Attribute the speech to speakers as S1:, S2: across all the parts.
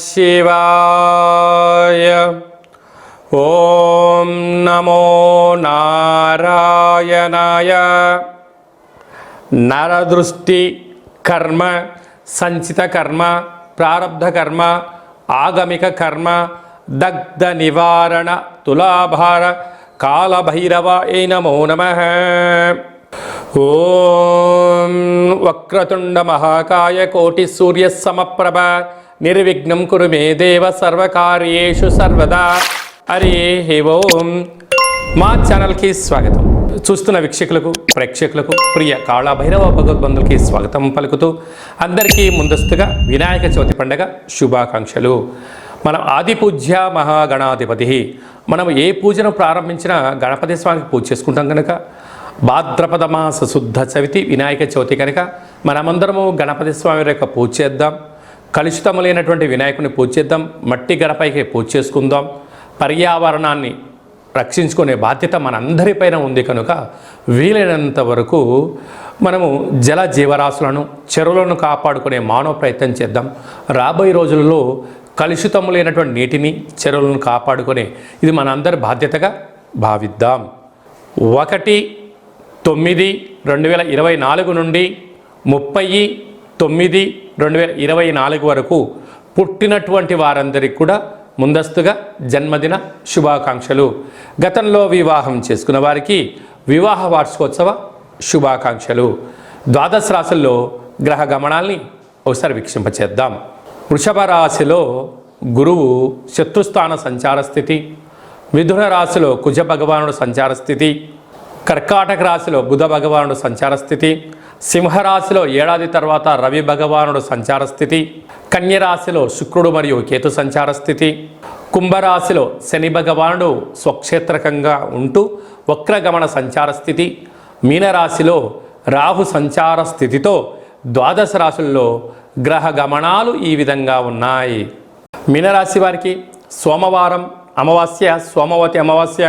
S1: శివాయ ఓం నమో నారాయణాయ నరదృష్టి కర్మ సంచిత కర్మ ప్రారంధ కర్మ ఆగమిక కర్మ దగ్ధ నివారణ తులాభార కాలభైరవ ఏ నమో నమ ఓం వక్రతుండ మహాకాయ కోటి సూర్య సమప్రభ నిర్విఘ్నం కురు మే దేవ సర్వకార్యేషు సర్వదా. హరి ఓం. మా ఛానల్కి స్వాగతం. చూస్తున్న వీక్షకులకు ప్రేక్షకులకు ప్రియ కాళభైరవ భగవద్బంధులకి స్వాగతం పలుకుతూ అందరికీ ముందస్తుగా వినాయక చవితి పండగ శుభాకాంక్షలు. మనం ఆది పూజ్య మహాగణాధిపతి. మనం ఏ పూజను ప్రారంభించినా గణపతి స్వామికి పూజ చేసుకుంటాం కనుక భాద్రపద మాస శుద్ధ చవితి వినాయక చవితి కనుక మనమందరము గణపతి స్వామి యొక్క పూజ చేద్దాం. కలుషితము లేనటువంటి వినాయకుని పూజ చేద్దాం మట్టి గడపైకి పూజ చేసుకుందాం. పర్యావరణాన్ని రక్షించుకునే బాధ్యత మనందరిపైన ఉంది కనుక వీలైనంత వరకు మనము జల జీవరాశులను చెరువులను కాపాడుకునే మానవ ప్రయత్నం చేద్దాం. రాబోయే రోజులలో కలుషితము లేనటువంటి నీటిని చెరువులను కాపాడుకునే ఇది మనందరి బాధ్యతగా భావిద్దాం. ఒకటి తొమ్మిది రెండు వేల ఇరవై నాలుగు నుండి ముప్పై తొమ్మిది రెండు వేల ఇరవై నాలుగు వరకు పుట్టినటువంటి వారందరికీ కూడా ముందస్తుగా జన్మదిన శుభాకాంక్షలు. గతంలో వివాహం చేసుకున్న వారికి వివాహ వార్షికోత్సవ శుభాకాంక్షలు. ద్వాదశ రాశుల్లో గ్రహ గమనాల్ని ఒకసారి వీక్షింపచేద్దాం. వృషభ రాశిలో గురువు శత్రుస్థాన సంచార స్థితి మిథున రాశిలో కుజ భగవానుడు సంచార స్థితి కర్కాటక రాశిలో బుధ భగవానుడు సంచార స్థితి సింహరాశిలో ఏడాది తర్వాత రవి భగవానుడు సంచార స్థితి కన్యరాశిలో శుక్రుడు మరియు కేతు సంచార స్థితి కుంభరాశిలో శని భగవానుడు స్వక్షేత్రకంగా ఉంటూ వక్రగమన సంచార స్థితి మీనరాశిలో రాహు సంచార స్థితితో ద్వాదశ రాశుల్లో గ్రహ గమనాలు ఈ విధంగా ఉన్నాయి. మీనరాశి వారికి సోమవారం అమావాస్య సోమవతి అమావాస్య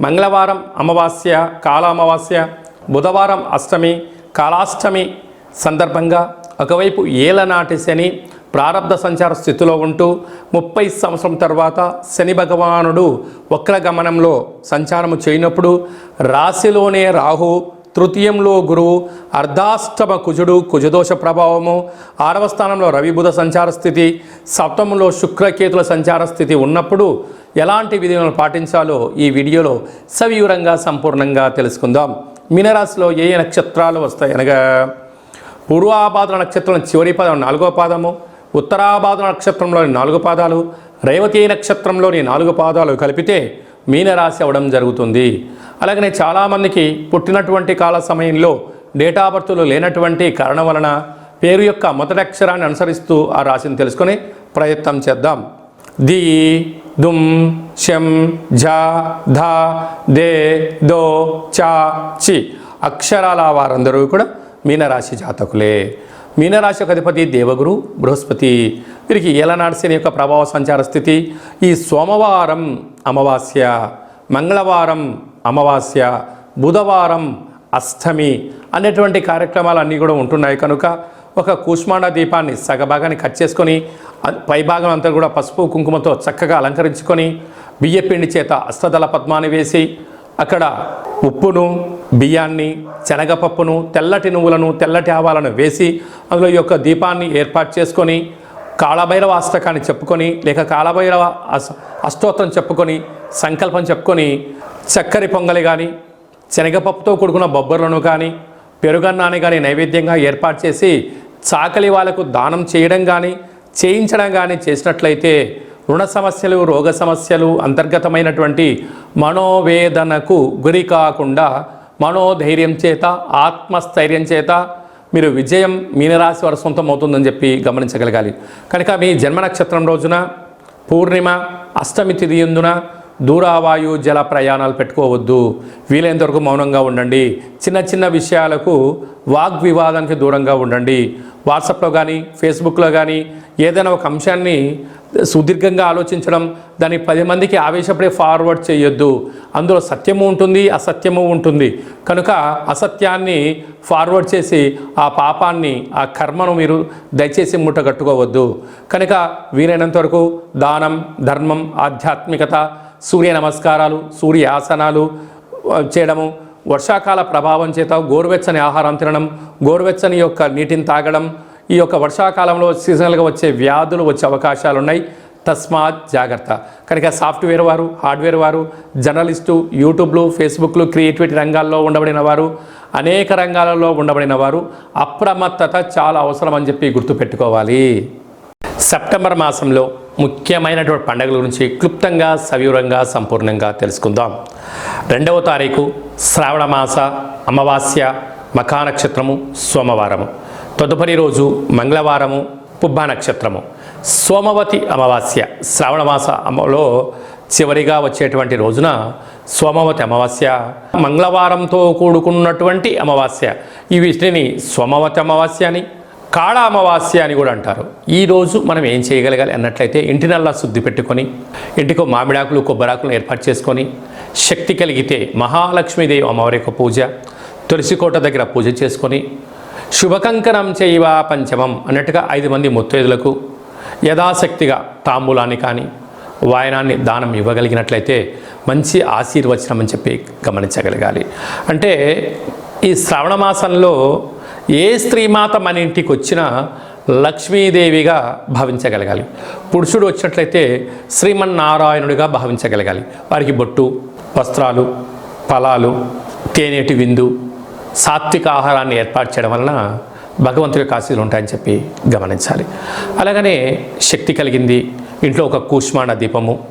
S1: మంగళవారం అమావాస్య కాల అమావాస్య బుధవారం అష్టమి కాళాష్టమి సందర్భంగా ఒకవైపు ఏలనాటి శని ప్రారబ్ధ సంచార స్థితిలో ఉంటూ ముప్పై సంవత్సరం తర్వాత శని భగవానుడు వక్రగమనంలో సంచారము చేయనప్పుడు రాశిలోనే రాహు తృతీయంలో గురువు అర్ధాష్టమ కుజుడు కుజదోష ప్రభావము ఆరవ స్థానంలో రవిబుధ సంచార స్థితి సప్తమంలో శుక్రకేతుల సంచార స్థితి ఉన్నప్పుడు ఎలాంటి విధులను పాటించాలో ఈ వీడియోలో సవివరంగా సంపూర్ణంగా తెలుసుకుందాం. మీనరాశిలో ఏ ఏ నక్షత్రాలు వస్తాయి? అనగా పూర్వాపాద నక్షత్రం చివరి పాదం నాలుగో పాదము ఉత్తరాపాద నక్షత్రంలోని నాలుగు పాదాలు రేవతి నక్షత్రంలోని నాలుగు పాదాలు కలిపితే మీనరాశి అవ్వడం జరుగుతుంది. అలాగనే చాలామందికి పుట్టినటువంటి కాల సమయంలో డేటా బర్త్లు లేనటువంటి కారణం వలన పేరు యొక్క మొదటి అక్షరాన్ని అనుసరిస్తూ ఆ రాశిని తెలుసుకొని ప్రయత్నం చేద్దాం. ది దుమ్ శం ఝ ధ దే దో చా చి అక్షరాల వారందరూ కూడా మీనరాశి జాతకులే. మీనరాశి యొక్క అధిపతి దేవగురు బృహస్పతి. వీరికి ఏలనాడిసిన యొక్క ప్రభావ సంచార స్థితి. ఈ సోమవారం అమావాస్య మంగళవారం అమావాస్య బుధవారం అష్టమి అనేటువంటి కార్యక్రమాలు అన్నీ కూడా ఉంటున్నాయి కనుక ఒక కూష్మాండ దీపాన్ని సగభాగాన్ని కట్ చేసుకొని పైభాగం అంతా కూడా పసుపు కుంకుమతో చక్కగా అలంకరించుకొని బియ్యపిండి చేత అష్టదళ పద్మాన్ని వేసి అక్కడ ఉప్పును బియ్యాన్ని శనగపప్పును తెల్లటి నువ్వులను తెల్లటి ఆవాలను వేసి అందులో ఈ యొక్క దీపాన్ని ఏర్పాటు చేసుకొని కాళభైరవ అష్టకాన్ని చెప్పుకొని లేక కాళభైరవ అష్టోత్తరం చెప్పుకొని సంకల్పం చెప్పుకొని చక్కెర పొంగలి కానీ శనగపప్పుతో కూడుకున్న బొబ్బర్లను కానీ పెరుగన్నాన్ని కానీ నైవేద్యంగా ఏర్పాటు చేసి చాకలి వాళ్ళకు దానం చేయడం కానీ చేయించడం కానీ చేసినట్లయితే రుణ సమస్యలు రోగ సమస్యలు అంతర్గతమైనటువంటి మనోవేదనకు గురి కాకుండా మనోధైర్యం చేత ఆత్మస్థైర్యం చేత మీరు విజయం మీనరాశి వారి సొంతం అవుతుందని చెప్పి గమనించగలగాలి. కనుక మీ జన్మ నక్షత్రం రోజున పూర్ణిమ అష్టమి తిది ఎందున దూరావాయు జల ప్రయాణాలు పెట్టుకోవద్దు. వీలైనంత వరకు మౌనంగా ఉండండి. చిన్న చిన్న విషయాలకు వాగ్వివాదానికి దూరంగా ఉండండి. వాట్సాప్లో కానీ ఫేస్బుక్లో కానీ ఏదైనా ఒక అంశాన్ని సుదీర్ఘంగా ఆలోచించడం దాన్ని పది మందికి ఆవేశపడే ఫార్వర్డ్ చేయొద్దు. అందులో సత్యము ఉంటుంది అసత్యము ఉంటుంది. కనుక అసత్యాన్ని ఫార్వర్డ్ చేసి ఆ పాపాన్ని ఆ కర్మను మీరు దయచేసి ముట్టగట్టుకోవద్దు కనుక వీలైనంత వరకు దానం ధర్మం ఆధ్యాత్మికత సూర్య నమస్కారాలు సూర్య ఆసనాలు చేయడము వర్షాకాల ప్రభావం చేత గోరువెచ్చని ఆహారం తినడం గోరువెచ్చని యొక్క నీటిని తాగడం ఈ యొక్క వర్షాకాలంలో సీజనల్గా వచ్చే వ్యాధులు వచ్చే అవకాశాలు ఉన్నాయి తస్మాత్ జాగ్రత్త. కనుక సాఫ్ట్వేర్ వారు హార్డ్వేర్ వారు జర్నలిస్టు యూట్యూబ్లు ఫేస్బుక్లు క్రియేటివిటీ రంగాల్లో ఉండబడిన వారు అనేక రంగాలలో ఉండబడిన వారు అప్రమత్తత చాలా అవసరం అని చెప్పి గుర్తుపెట్టుకోవాలి. సెప్టెంబర్ మాసంలో ముఖ్యమైనటువంటి పండుగల గురించి క్లుప్తంగా సవివరంగా సంపూర్ణంగా తెలుసుకుందాం. రెండవ తారీఖు శ్రావణ మాస అమావాస్య మఖా నక్షత్రము సోమవారము. తదుపరి రోజు మంగళవారము పుబ్బా నక్షత్రము. సోమవతి అమావాస్య శ్రావణ అమలో చివరిగా వచ్చేటువంటి రోజున సోమవతి అమావాస్య మంగళవారంతో కూడుకున్నటువంటి అమావాస్య. ఈ వీటిని సోమవతి అమావాస్య అని కాళ అమావాస్య అని కూడా అంటారు. ఈరోజు మనం ఏం చేయగలగాలి అన్నట్లయితే ఇంటినల్లా శుద్ధి పెట్టుకొని ఇంటికి మామిడాకులు కొబ్బరాకులు ఏర్పాటు చేసుకొని శక్తి కలిగితే మహాలక్ష్మీదేవి అమ్మవారి యొక్క పూజ తులసికోట దగ్గర పూజ చేసుకొని శుభకంకణం చేయవా పంచమం అన్నట్టుగా ఐదు మంది ముత్తైదులకు యథాశక్తిగా తాంబూలాన్ని కానీ వాయనాన్ని దానం ఇవ్వగలిగినట్లయితే మంచి ఆశీర్వచనం అని చెప్పి గమనించగలగాలి. అంటే ఈ శ్రావణ మాసంలో ఏ స్త్రీమాత మన ఇంటికి వచ్చినా లక్ష్మీదేవిగా భావించగలగాలి. పురుషుడు వచ్చినట్లయితే శ్రీమన్నారాయణుడిగా భావించగలగాలి. వారికి బొట్టు వస్త్రాలు ఫలాలు తేనెటి విందు సాత్విక ఆహారాన్ని ఏర్పాటు చేయడం వలన భగవంతుడి కాశీలు ఉంటాయని చెప్పి గమనించాలి. అలాగనే శక్తి కలిగింది ఇంట్లో ఒక కూష్మాండ దీపము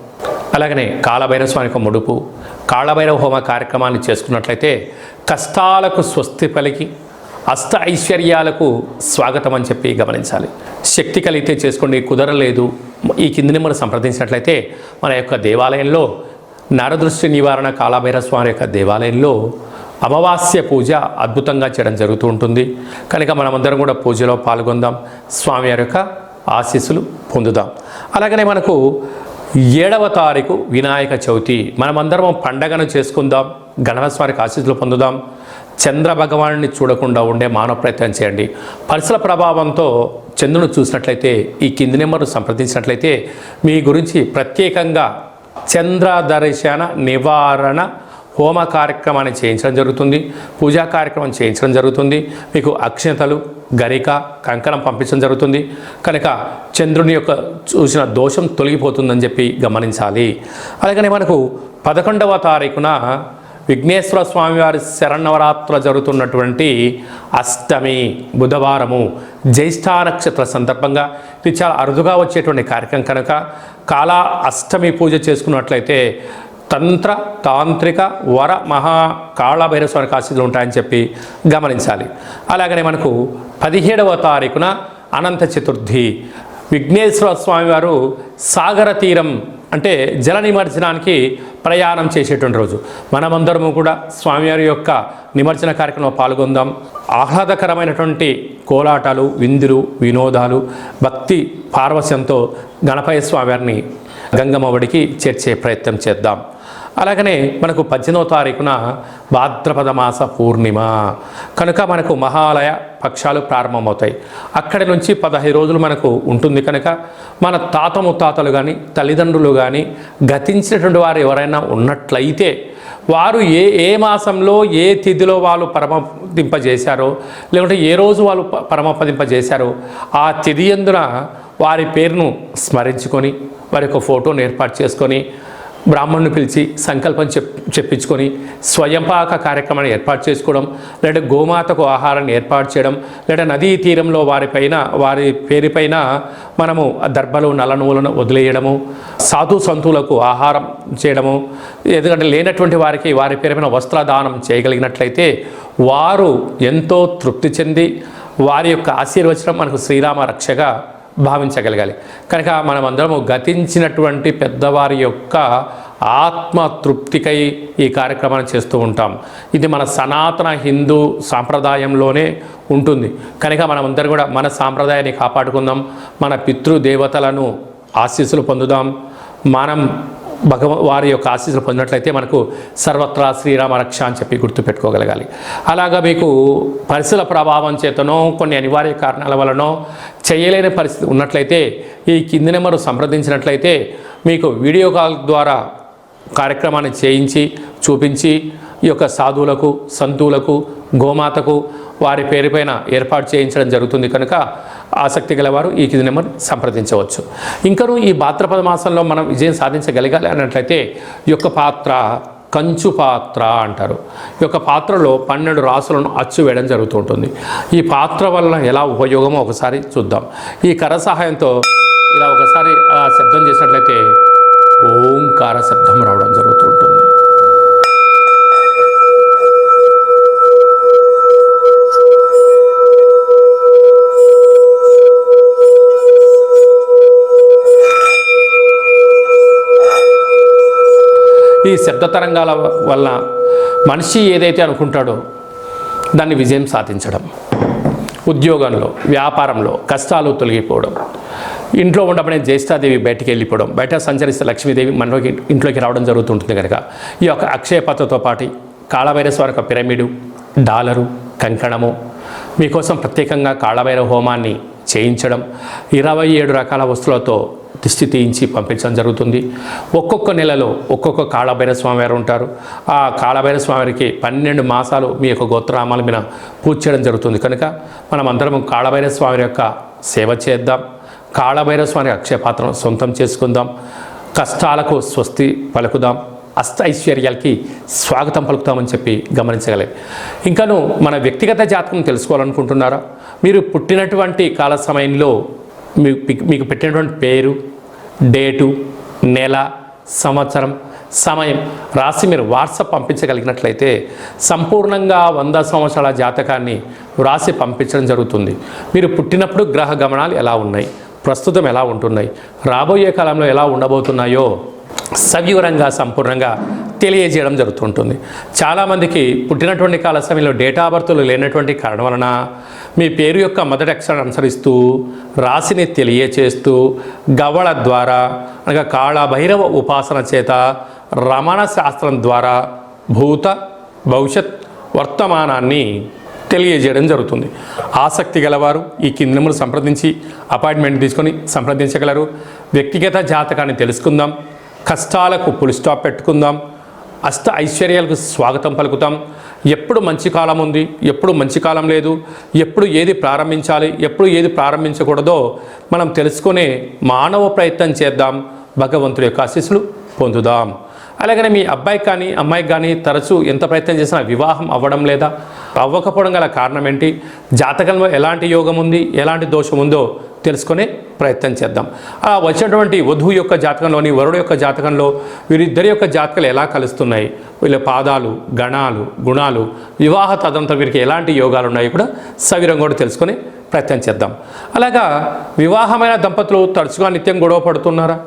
S1: అలాగనే కాలభైరవ స్వామికి ముడుపు కాళభైరవ హోమ కార్యక్రమాన్ని చేసుకున్నట్లయితే కష్టాలకు స్వస్తి పలికి అష్ట ఐశ్వర్యాలకు స్వాగతం అని చెప్పి గమనించాలి. శక్తి కలిగితే చేసుకోండి కుదరలేదు. ఈ కిందని మనం సంప్రదించినట్లయితే మన యొక్క దేవాలయంలో నరదృష్టి నివారణ కాళభైరవ స్వామి యొక్క దేవాలయంలో అమావాస్య పూజ అద్భుతంగా చేయడం జరుగుతూ ఉంటుంది. కనుక మనమందరం కూడా పూజలో పాల్గొందాం స్వామివారి యొక్క ఆశీస్సులు పొందుదాం. అలాగనే మనకు ఏడవ తారీఖు వినాయక చవితి. మనమందరం పండగను చేసుకుందాం గణపతి వారికి ఆశీస్సులు పొందుదాం. చంద్ర భగవాన్ని చూడకుండా ఉండే మానవ ప్రయత్నం చేయండి. పరిసర ప్రభావంతో చంద్రుని చూసినట్లయితే ఈ కింది నెంబర్ను సంప్రదించినట్లయితే మీ గురించి ప్రత్యేకంగా చంద్ర దర్శన నివారణ హోమ కార్యక్రమాన్ని చేయించడం జరుగుతుంది. పూజా కార్యక్రమం చేయించడం జరుగుతుంది. మీకు అక్షింతలు గరిక కంకణం పంపించడం జరుగుతుంది. కనుక చంద్రుని యొక్క చూసిన దోషం తొలగిపోతుందని చెప్పి గమనించాలి. అలాగనే మనకు పదకొండవ తారీఖున విఘ్నేశ్వర స్వామివారి శరణవరాత్రులు జరుగుతున్నటువంటి అష్టమి బుధవారము జ్యేష్ఠ నక్షత్ర సందర్భంగా. ఇది చాలా అరుదుగా వచ్చేటువంటి కార్యక్రమం కనుక కాలా అష్టమి పూజ చేసుకున్నట్లయితే తంత్ర తాంత్రిక వర మహా కాళభైరవ స్వామికి ఆశీస్సులు ఉంటాయని చెప్పి గమనించాలి. అలాగనే మనకు పదిహేడవ తారీఖున అనంత చతుర్థి విఘ్నేశ్వర స్వామివారు సాగర తీరం అంటే జల నిమజ్జనానికి ప్రయాణం చేసేటువంటి రోజు. మనమందరము కూడా స్వామివారి యొక్క నిమజ్జన కార్యక్రమంలో పాల్గొందాం. ఆహ్లాదకరమైనటువంటి కోలాటాలు విందులు వినోదాలు భక్తి పార్వశ్యంతో గణపయ్య స్వామివారిని గంగమ్మ ఒడికి చేర్చే ప్రయత్నం చేద్దాం. అలాగనే మనకు పద్దెనిమిదవ తారీఖున భాద్రపద మాస పూర్ణిమ. కనుక మనకు మహాలయ పక్షాలు ప్రారంభమవుతాయి. అక్కడి నుంచి పదహైదు రోజులు మనకు ఉంటుంది కనుక మన తాత ముత్తాతలు కానీ తల్లిదండ్రులు కానీ గతించినటువంటి వారు ఎవరైనా ఉన్నట్లయితే వారు ఏ ఏ మాసంలో ఏ తిథిలో వాళ్ళు పరమపదింపజేశారో లేకుంటే ఏ రోజు వాళ్ళు పరమపదింప పరమపదింపజేశారో ఆ తిథి ఎందున వారి పేరును స్మరించుకొని వారి యొక్క ఫోటోను ఏర్పాటు చేసుకొని బ్రాహ్మణుని పిలిచి సంకల్పం చెప్ చెప్పించుకొని స్వయంపాక కార్యక్రమాన్ని ఏర్పాటు చేసుకోవడం లేదా గోమాతకు ఆహారాన్ని ఏర్పాటు చేయడం లేదా నదీ తీరంలో వారిపైన వారి పేరుపైన మనము దర్భలు నలనువులను వదిలేయడము సాధు సంతులకు ఆహారం చేయడము ఎందుకంటే లేనటువంటి వారికి వారి పేరుపైన వస్త్రదానం చేయగలిగినట్లయితే వారు ఎంతో తృప్తి చెంది వారి యొక్క ఆశీర్వచనం మనకు శ్రీరామ రక్షగా భావించగలగాలి. కనుక మనమందరము గతించినటువంటి పెద్దవారి యొక్క ఆత్మ తృప్తికై ఈ కార్యక్రమాన్ని చేస్తూ ఉంటాం. ఇది మన సనాతన హిందూ సాంప్రదాయంలోనే ఉంటుంది. కనుక మనమందరం కూడా మన సాంప్రదాయాన్ని కాపాడుకుందాం. మన పితృదేవతలను ఆశీస్సులు పొందుదాం. మనం భగవ వారి యొక్క ఆశీస్సులు పొందినట్లయితే మనకు సర్వత్రా శ్రీరామ రక్ష అని చెప్పి గుర్తుపెట్టుకోగలగాలి అలాగా మీకు పరిసర ప్రభావం చేతనో కొన్ని అనివార్య కారణాల వలనో చేయలేని పరిస్థితి ఉన్నట్లయితే ఈ కింది నెంబరు సంప్రదించినట్లయితే మీకు వీడియో కాల్ ద్వారా కార్యక్రమాన్ని చేయించి చూపించి ఈ యొక్క సాధువులకు సంతువులకు గోమాతకు వారి పేరుపైన ఏర్పాటు చేయించడం జరుగుతుంది కనుక ఆసక్తి గలవారు ఈ కింది నెంబర్ సంప్రదించవచ్చు. ఇంకనూ ఈ భాద్రపద మాసంలో మనం విజయం సాధించగలగాలి అన్నట్లయితే ఈ యొక్క పాత్ర కంచు పాత్ర అంటారు. ఈ యొక్క పాత్రలో పన్నెండు రాసులను అచ్చు వేయడం జరుగుతూ ఉంటుంది ఈ పాత్ర వలన ఎలా ఉపయోగమో ఒకసారి చూద్దాం. ఈ కర సహాయంతో ఇలా ఒకసారి శబ్దం చేసినట్లయితే ఓంకార శబ్దం రావడం జరుగుతుంటుంది. ఈ శబ్ద తరంగాల వల్ల మనిషి ఏదైతే అనుకుంటాడో దాన్ని విజయం సాధించడం ఉద్యోగంలో వ్యాపారంలో కష్టాలు తొలగిపోవడం ఇంట్లో ఉండబడే జ్యేష్ఠాదేవి బయటికి వెళ్ళిపోవడం బయట సంచరిస్తే లక్ష్మీదేవి మనలోకి ఇంట్లోకి రావడం జరుగుతుంటుంది కనుక ఈ యొక్క అక్షయపాత్రతో పాటు కాళవైరస్ వారి యొక్క పిరమిడు డాలరు కంకణము మీకోసం ప్రత్యేకంగా కాళభైరవ హోమాన్ని చేయించడం ఇరవై ఏడు రకాల వస్తువులతో దిష్టి తీయించి పంపించడం జరుగుతుంది. ఒక్కొక్క నెలలో ఒక్కొక్క కాళభైర స్వామి వారు ఉంటారు. ఆ కాళభైర స్వామివారికి పన్నెండు మాసాలు మీ యొక్క గోత్రనామాల మీద పూజ చేయడం జరుగుతుంది. కనుక మనం అందరం కాళభైర స్వామి యొక్క సేవ చేద్దాం. కాళభైర స్వామి అక్షయపాత్రను సొంతం చేసుకుందాం. కష్టాలకు స్వస్తి పలుకుదాం. అష్ట ఐశ్వర్యాలకి స్వాగతం పలుకుతామని చెప్పి గమనించగలే. ఇంకాను మన వ్యక్తిగత జాతకం తెలుసుకోవాలనుకుంటున్నారా? మీరు పుట్టినటువంటి కాల సమయంలో మీకు మీకు పెట్టినటువంటి పేరు డేటు నెల సంవత్సరం సమయం రాసి మీరు వాట్సాప్ పంపించగలిగినట్లయితే సంపూర్ణంగా వంద సంవత్సరాల జాతకాన్ని వ్రాసి పంపించడం జరుగుతుంది. మీరు పుట్టినప్పుడు గ్రహ గమనాలు ఎలా ఉన్నాయి? ప్రస్తుతం ఎలా ఉంటున్నాయి? రాబోయే కాలంలో ఎలా ఉండబోతున్నాయో సవివరంగా సంపూర్ణంగా తెలియజేయడం జరుగుతుంటుంది. చాలామందికి పుట్టినటువంటి కాల సమయంలో డేటా బర్త్లు లేనటువంటి కారణం వలన మీ పేరు యొక్క మొదటి అక్షరాన్ని అనుసరిస్తూ రాశిని తెలియచేస్తూ గవళ ద్వారా అనగా కాళ భైరవ ఉపాసన చేత రమణ శాస్త్రం ద్వారా భూత భవిష్యత్ వర్తమానాన్ని తెలియజేయడం జరుగుతుంది. ఆసక్తి గలవారు ఈ కిందములు సంప్రదించి అపాయింట్మెంట్ తీసుకొని సంప్రదించగలరు. వ్యక్తిగత జాతకాన్ని తెలుసుకుందాం. కష్టాలకు పులి స్టాప్ పెట్టుకుందాం. అష్ట ఐశ్వర్యాలకు స్వాగతం పలుకుతాం. ఎప్పుడు మంచి కాలం ఉంది ఎప్పుడు మంచి కాలం లేదు ఎప్పుడు ఏది ప్రారంభించాలి ఎప్పుడు ఏది ప్రారంభించకూడదో మనం తెలుసుకునే మానవ ప్రయత్నం చేద్దాం. భగవంతుడి యొక్క ఆశీస్సులు పొందుదాం. అలాగనే మీ అబ్బాయికి కానీ అమ్మాయికి కానీ తరచూ ఎంత ప్రయత్నం చేసినా వివాహం అవ్వడం లేదా అవ్వకపోవడం గల కారణం ఏంటి? జాతకంలో ఎలాంటి యోగం ఉంది ఎలాంటి దోషం ఉందో తెలుసుకునే ప్రయత్నం చేద్దాం. ఆ వచ్చినటువంటి వధువు యొక్క జాతకంలోని వరుడు యొక్క జాతకంలో వీరిద్దరి యొక్క జాతకాలు ఎలా కలుస్తున్నాయి? వీళ్ళ పాదాలు గణాలు గుణాలు వివాహ తదంతా వీరికి ఎలాంటి యోగాలు ఉన్నాయో కూడా సవిరంగా కూడా తెలుసుకొని ప్రయత్నం చేద్దాం. అలాగా వివాహమైన దంపతులు తరచుగా నిత్యం గొడవ పడుతున్నారా?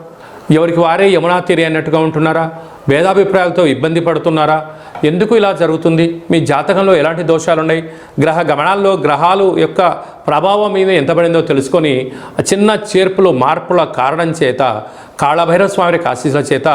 S1: ఎవరికి వారే యమునా తీరి అన్నట్టుగా ఉంటున్నారా? భేదాభిప్రాయాలతో ఇబ్బంది పడుతున్నారా? ఎందుకు ఇలా జరుగుతుంది? మీ జాతకంలో ఎలాంటి దోషాలు ఉన్నాయి గ్రహ గమనాల్లో గ్రహాలు యొక్క ప్రభావం మీద ఎంత పడిందో తెలుసుకొని చిన్న చేర్పులు మార్పుల కారణం చేత కాళభైరవ స్వామి యొక్క ఆశీస్సుల చేత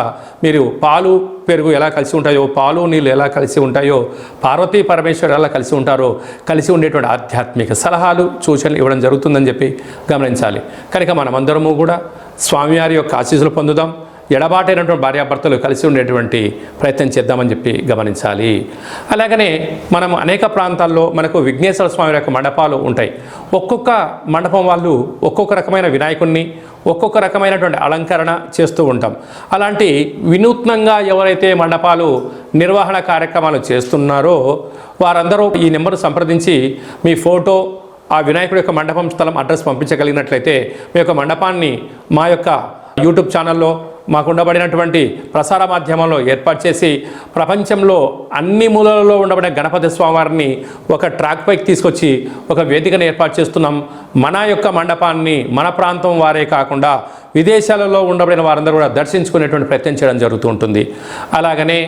S1: మీరు పాలు పెరుగు ఎలా కలిసి ఉంటాయో పాలు నీళ్ళు ఎలా కలిసి ఉంటాయో పార్వతీ పరమేశ్వరు ఎలా కలిసి ఉంటారో కలిసి ఉండేటువంటి ఆధ్యాత్మిక సలహాలు సూచనలు ఇవ్వడం జరుగుతుందని చెప్పి గమనించాలి. కనుక మనమందరము కూడా స్వామివారి యొక్క ఆశీస్సులు పొందుదాం. ఎడబాటైనటువంటి భార్యాభర్తలు కలిసి ఉండేటువంటి ప్రయత్నం చేద్దామని చెప్పి గమనించాలి. అలాగనే మనం అనేక ప్రాంతాల్లో మనకు విఘ్నేశ్వర స్వామి యొక్క మండపాలు ఉంటాయి. ఒక్కొక్క మండపం వాళ్ళు ఒక్కొక్క రకమైన వినాయకుడిని ఒక్కొక్క రకమైనటువంటి అలంకరణ చేస్తూ ఉంటాం. అలాంటి వినూత్నంగా ఎవరైతే మండపాలు నిర్వహణ కార్యక్రమాలు చేస్తున్నారో వారందరూ ఈ నెంబర్ సంప్రదించి మీ ఫోటో ఆ వినాయకుడి యొక్క మండపం స్థలం అడ్రస్ పంపించగలిగినట్లయితే మీ యొక్క మండపాన్ని మా యొక్క యూట్యూబ్ ఛానల్లో మాకు ఉండబడినటువంటి ప్రసార మాధ్యమంలో ఏర్పాటు చేసి ప్రపంచంలో అన్ని మూలలలో ఉండబడిన గణపతి స్వామివారిని ఒక ట్రాక్ పైకి తీసుకొచ్చి ఒక వేదికను ఏర్పాటు చేస్తున్నాం. మన యొక్క మండపాన్ని మన ప్రాంతం వారే కాకుండా విదేశాలలో ఉండబడిన వారందరూ కూడా దర్శించుకునేటువంటి ప్రయత్నం చేయడం జరుగుతూ ఉంటుంది. అలాగనే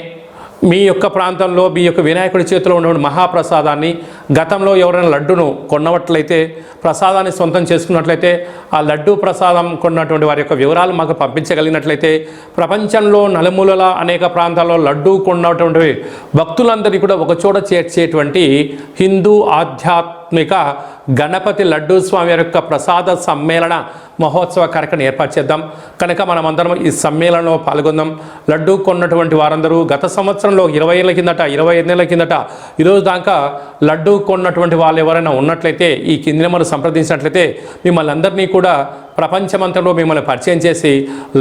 S1: మీ యొక్క ప్రాంతంలో మీ యొక్క వినాయకుడి చేతిలో ఉన్న మహాప్రసాదాన్ని గతంలో ఎవరైనా లడ్డును కొన్నట్లయితే ప్రసాదాన్ని సొంతం చేసుకున్నట్లయితే ఆ లడ్డు ప్రసాదం కొన్నటువంటి వారి యొక్క వివరాలు మాకు పంపించగలిగినట్లయితే ప్రపంచంలో నలుమూలల అనేక ప్రాంతాల్లో లడ్డు కొన్నటువంటి భక్తులందరినీ కూడా ఒకచోట చేర్చేటువంటి హిందూ ఆధ్యాత్మిక గణపతి లడ్డూ స్వామి యొక్క ప్రసాద సమ్మేళన మహోత్సవ కార్యక్రమం ఏర్పాటు చేద్దాం. కనుక మనమందరం ఈ సమ్మేళనంలో పాల్గొందాం. లడ్డు కొన్నటువంటి వారందరూ గత సంవత్సరంలో ఇరవై ఏళ్ళ కిందట ఇరవై ఐదు నెలల కిందట ఈరోజు దాకా లడ్డు కొన్నటువంటి వాళ్ళు ఎవరైనా ఉన్నట్లయితే ఈ కింది నెంబర్ సంప్రదించినట్లయితే మిమ్మల్ని అందరినీ కూడా ప్రపంచమంతలో మిమ్మల్ని పరిచయం చేసి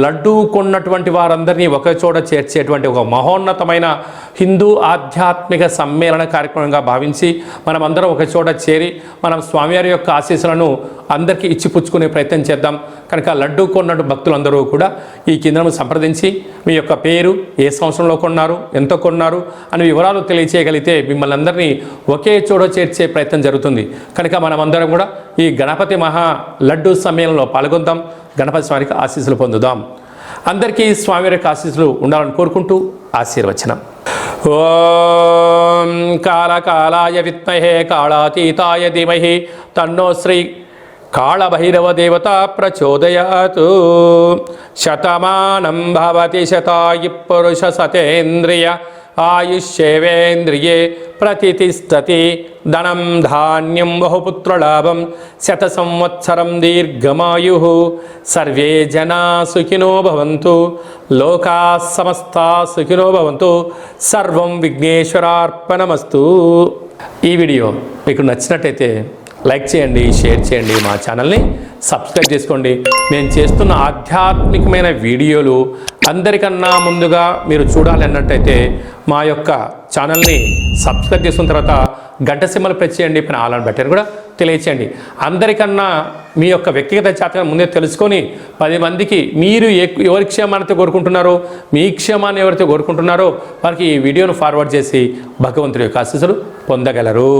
S1: లడ్డు కొన్నటువంటి వారందరినీ ఒక చోట చేర్చేటువంటి ఒక మహోన్నతమైన హిందూ ఆధ్యాత్మిక సమ్మేళన కార్యక్రమంగా భావించి మనమందరం ఒక చోట చేరి మనం స్వామివారి యొక్క ఆశీస్సులను అందరికీ ఇచ్చిపుచ్చుకునే ప్రయత్నం చేద్దాం. కనుక లడ్డు కొన్నట్టు భక్తులందరూ కూడా ఈ కేంద్రం సంప్రదించి మీ యొక్క పేరు ఏ సంవత్సరంలో కొన్నారు ఎంత కొన్నారు అని వివరాలు తెలియచేయగలిగితే మిమ్మల్ని అందరినీ ఒకే చోట చేర్చే ప్రయత్నం జరుగుతుంది. కనుక మనమందరం కూడా ఈ గణపతి మహా లడ్డు సమ్మేళనంలో పాల్గొందాం. గణపతి స్వామికి ఆశీస్సులు పొందుదాం. అందరికీ స్వామి యొక్క ఆశీస్సులు ఉండాలని కోరుకుంటూ ఆశీర్వచనం. ఓం కాళకాలాయ విత్మహే కాళాతీతాయ ధీమహి. తన్నో శ్రీ కాళభైరవ దేవత ప్రచోదయాత్ శతమానం భవతి శతాయి పురుష సతేంద్రియ ఆయుష్యేవేంద్రియే ప్రతిష్టతి ధనం ధాన్యం బహుపుత్రలాభం శత సంవత్సరం దీర్ఘమాయు సర్వే జనా సుఖినో భవంతు లోకా సమస్త సుఖినో భవంతు సర్వం విఘ్నేశ్వరార్పణమస్తు ఈ వీడియో మీకు నచ్చినట్టయితే లైక్ చేయండి షేర్ చేయండి మా ఛానల్ని సబ్స్క్రైబ్ చేసుకోండి. మేము చేస్తున్న ఆధ్యాత్మికమైన వీడియోలు అందరికన్నా ముందుగా మీరు చూడాలి అన్నట్టయితే మా యొక్క ఛానల్ని సబ్స్క్రైబ్ చేసుకున్న తర్వాత గంట సింబల్ ప్రెస్ చేయండి పైన ఆలని అని కూడా తెలియచేయండి. అందరికన్నా మీ యొక్క వ్యక్తిగత జాతకం ముందే తెలుసుకొని పది మందికి మీరు ఎవరి క్షేమాన్ని కోరుకుంటున్నారో మీ క్షేమాన్ని ఎవరైతే కోరుకుంటున్నారో వారికి ఈ వీడియోను ఫార్వర్డ్ చేసి భగవంతుడి యొక్క ఆశీస్సులు పొందగలరు.